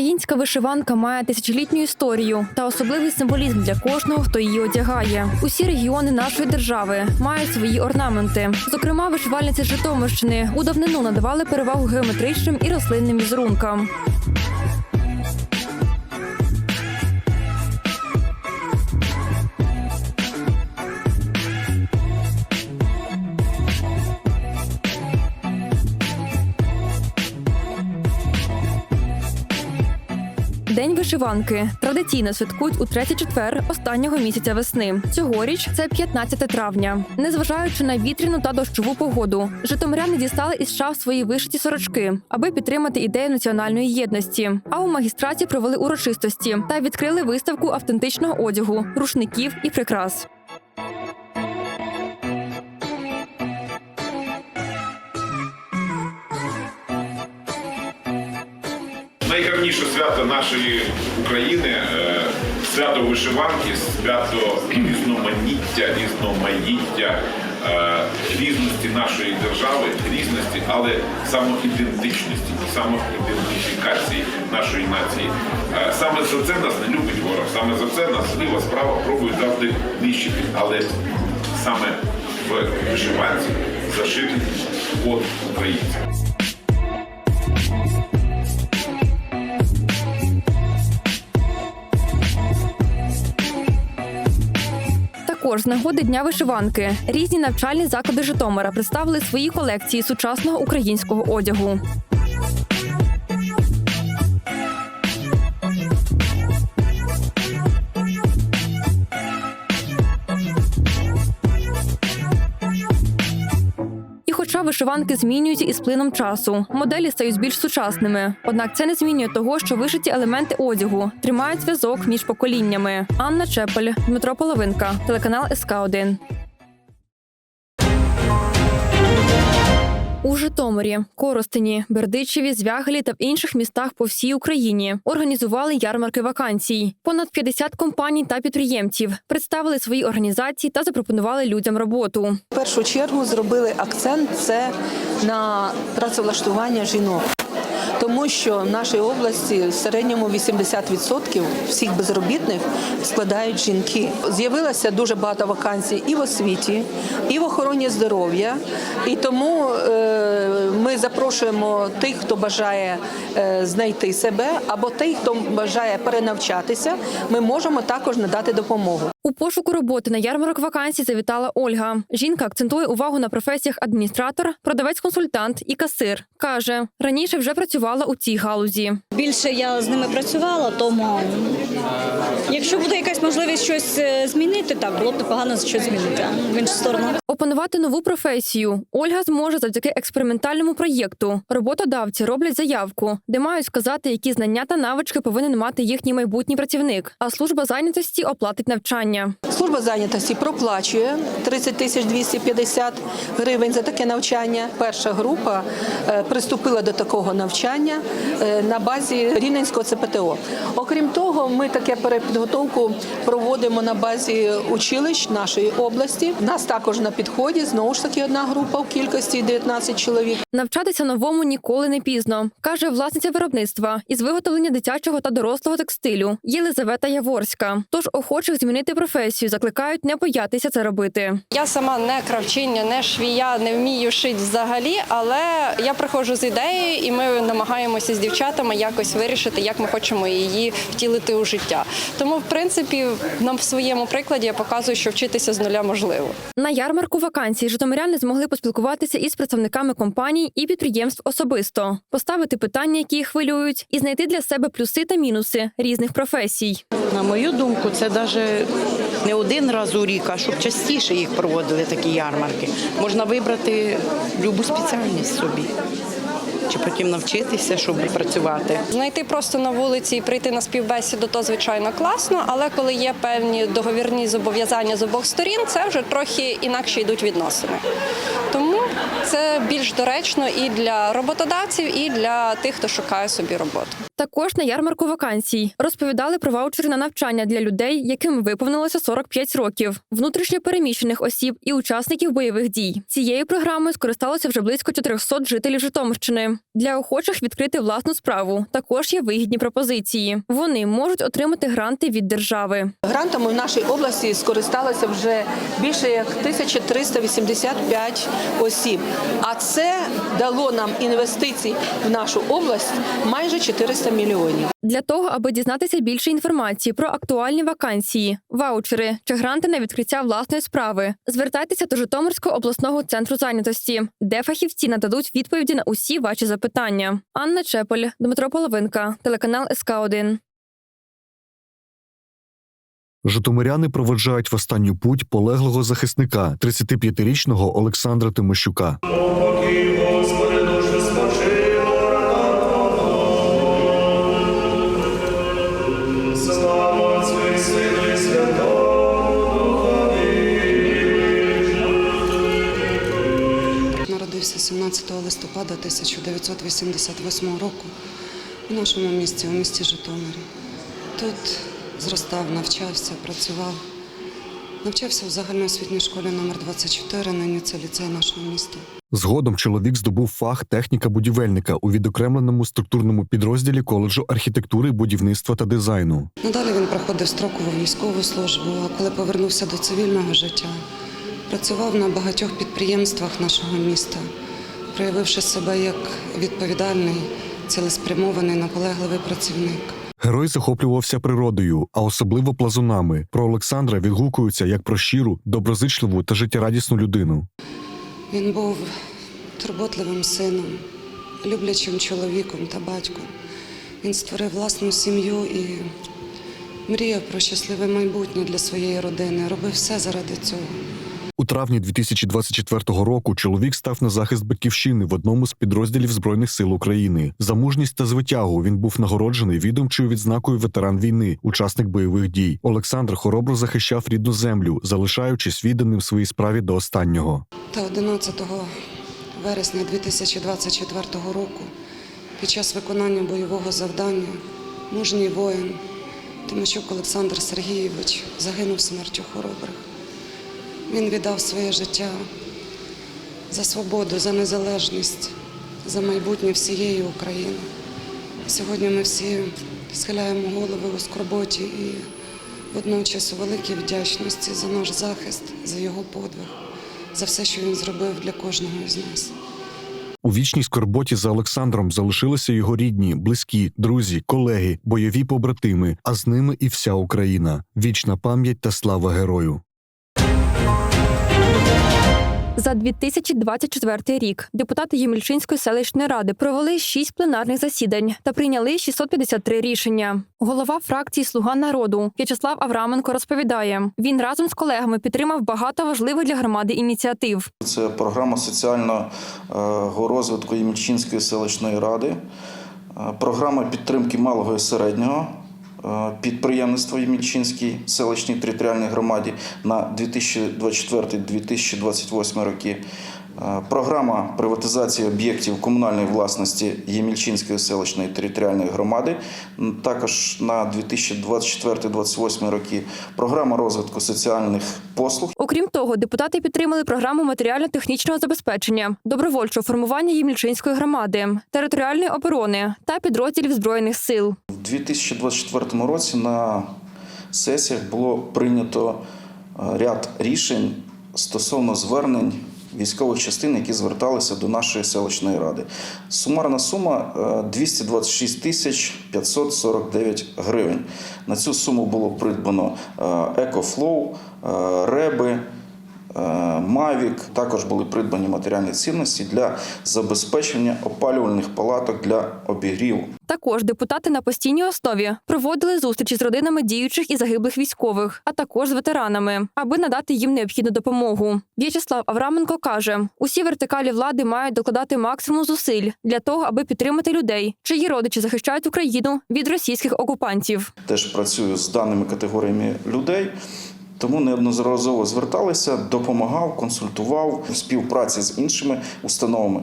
Українська вишиванка має тисячолітню історію та особливий символізм для кожного, хто її одягає. Усі регіони нашої держави мають свої орнаменти. Зокрема, вишивальниці Житомирщини у давнину надавали перевагу геометричним і рослинним візерункам. День вишиванки традиційно святкують у третій четвер останнього місяця весни. Цьогоріч це 15 травня. Незважаючи на вітряну та дощову погоду, житомиряни дістали із шаф свої вишиті сорочки, аби підтримати ідею національної єдності. А у магістраті провели урочистості та відкрили виставку автентичного одягу, рушників і прикрас. Найгарніше свято нашої України е, свято вишиванки, свято різноманіття, різноманіття е, різності нашої держави, різності, але самоідентичності і самоідентифікації нашої нації. Е, Саме за це нас не любить ворог, саме за це нас ліва справа пробують завжди нищити. Але саме в вишиванці зашитий код українця. Також з нагоди дня вишиванки різні навчальні заклади Житомира представили свої колекції сучасного українського одягу. Вишиванки змінюються із плином часу, моделі стають більш сучасними. Однак це не змінює того, що вишиті елементи одягу тримають зв'язок між поколіннями. Анна Чепель, Дмитро Половинка, телеканал СК 1 У Житомирі, Коростені, Бердичеві, Звягелі та в інших містах по всій Україні організували ярмарки вакансій. Понад 50 компаній та підприємців представили свої організації та запропонували людям роботу. В першу чергу зробили акцент це на працевлаштування жінок. Тому що в нашій області в середньому 80% всіх безробітних складають жінки. З'явилося дуже багато вакансій і в освіті, і в охороні здоров'я. І тому е, ми запрошуємо тих, хто бажає е, знайти себе, або тих, хто бажає перенавчатися. Ми можемо також надати допомогу. У пошуку роботи на ярмарок вакансій завітала Ольга. Жінка акцентує увагу на професіях адміністратор, продавець-консультант і касир. каже, раніше вже працювала у цій галузі. Більше я з ними працювала, тому якщо буде якась можливість щось е, змінити, так було б непогано щось змінити в іншу сторону. Опанувати нову професію Ольга зможе завдяки експериментальному проєкту. Роботодавці роблять заявку, де мають сказати, які знання та навички повинен мати їхній майбутній працівник. А служба зайнятості оплатить навчання. Служба зайнятості проплачує 30 тисяч 250 гривень за таке навчання. Перша група е, приступила до такого навчання е, на базі Рівненського ЦПТО. Окрім того, ми таке перепідготовку проводимо на базі училищ нашої області. Нас також на підході знову ж таки одна група в кількості 19 чоловік. Навчатися новому ніколи не пізно, каже власниця виробництва із виготовлення дитячого та дорослого текстилю Єлизавета Яворська. Тож охочих змінити професію закликають не боятися це робити. Я сама не кравчиня, не швія, не вмію шити взагалі, але я приходжу з ідеєю, і ми намагаємося з дівчатами якось вирішити, як ми хочемо її втілити у життя. Тому, в принципі, на своєму прикладі я показую, що вчитися з нуля можливо. На ярмарку вакансій житомиряни змогли поспілкуватися із представниками компаній і підприємств особисто, поставити питання, які їх хвилюють, і знайти для себе плюси та мінуси різних професій. На мою думку, це навіть не один раз у рік, а щоб частіше їх проводили такі ярмарки. Можна вибрати будь-яку спеціальність собі. Чи потім навчитися, щоб працювати. Знайти просто на вулиці і прийти на співбесіду, то звичайно класно. Але коли є певні договірні зобов'язання з обох сторін, це вже трохи інакше йдуть відносини. Тому це більш доречно і для роботодавців, і для тих, хто шукає собі роботу. Також на ярмарку вакансій розповідали про ваучери на навчання для людей, яким виповнилося 45 років, внутрішньо переміщених осіб і учасників бойових дій. Цією програмою скористалося вже близько 400 жителів Житомирщини. Для охочих відкрити власну справу. Також є вигідні пропозиції. Вони можуть отримати гранти від держави. Грантами в нашій області скористалося вже більше як 1385 осіб. А це дало нам інвестицій в нашу область майже 400 мільйонів. Для того, аби дізнатися більше інформації про актуальні вакансії, ваучери чи гранти на відкриття власної справи, звертайтеся до Житомирського обласного центру зайнятості, де фахівці нададуть відповіді на усі ваші запитання. Анна Чепель, Дмитро Половинка, телеканал СК 1 Житомиряни проведжають в останню путь полеглого захисника 35-річного Олександра Тимощука. Народився 17 листопада 1988 року у нашому місті, у місті Житомирі. Тут зростав, навчався, працював. Навчався у загальноосвітній школі номер 24 нині це ліцей нашого міста. Згодом чоловік здобув фах техніка будівельника у відокремленому структурному підрозділі коледжу архітектури, будівництва та дизайну. Надалі він проходив строкову військову службу, а коли повернувся до цивільного життя, працював на багатьох підприємствах нашого міста, проявивши себе як відповідальний, цілеспрямований, наполегливий працівник. Герой захоплювався природою, а особливо плазунами. Про Олександра відгукуються як про щиру, доброзичливу та життєрадісну людину. Він був турботливим сином, люблячим чоловіком та батьком. Він створив власну сім'ю і мріяв про щасливе майбутнє для своєї родини. Робив все заради цього. У травні 2024 року чоловік став на захист батьківщини в одному з підрозділів Збройних сил України. За мужність та звитягу він був нагороджений відомчою відзнакою ветеран війни, учасник бойових дій. Олександр хоробро захищав рідну землю, залишаючись відданим своїй справі до останнього. Та 11 вересня 2024 року, під час виконання бойового завдання, мужній воїн Тимощук Олександр Сергійович загинув смертю хоробрих. Він віддав своє життя за свободу, за незалежність, за майбутнє всієї України. Сьогодні ми всі схиляємо голови у скорботі і водночас у великій вдячності за наш захист, за його подвиг, за все, що він зробив для кожного із нас. У вічній скорботі за Олександром залишилися його рідні, близькі, друзі, колеги, бойові побратими, а з ними і вся Україна. Вічна пам'ять та слава герою. За 2024 рік депутати Ємільчинської селищної ради провели шість пленарних засідань та прийняли 653 рішення. Голова фракції Слуга народу В'ячеслав Авраменко розповідає: він разом з колегами підтримав багато важливих для громади ініціатив. Це програма соціального розвитку Ємільчинської селищної ради, е, програма підтримки малого і середнього е, підприємництва Ємільчинській селищній територіальній громаді на 2024-2028 роки. Е, Програма приватизації об'єктів комунальної власності Ємільчинської селищної територіальної громади також на 2024-2028 роки. Програма розвитку соціальних послуг Окрім того, депутати підтримали програму матеріально-технічного забезпечення, добровольчого формування Ємільчинської громади, територіальної оборони та підрозділів збройних сил. У 2024 році на сесіях було прийнято е, ряд рішень стосовно звернень військових частин, які зверталися до нашої селищної ради. Сумарна сума е, 226 тисяч 549 гривень. На цю суму було придбано е, Екофлоу, е, Реби. Е, Мавік також були придбані матеріальні цінності для забезпечення опалювальних палаток для обігріву. Також депутати на постійній основі проводили зустрічі з родинами діючих і загиблих військових, а також з ветеранами, аби надати їм необхідну допомогу. В'ячеслав Авраменко каже: усі вертикалі влади мають докладати максимум зусиль для того, аби підтримати людей, чиї родичі захищають Україну від російських окупантів. теж працюю з даними категоріями людей. Тому неодноразово зверталися, допомагав, консультував співпраці з іншими установами.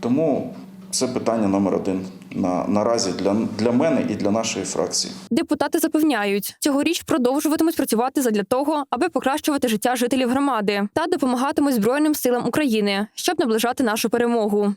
Тому це питання номер один на, наразі для, для мене і для нашої фракції. Депутати запевняють, цьогоріч продовжуватимуть працювати задля того, аби покращувати життя жителів громади та допомагатимуть Збройним силам України, щоб наближати нашу перемогу.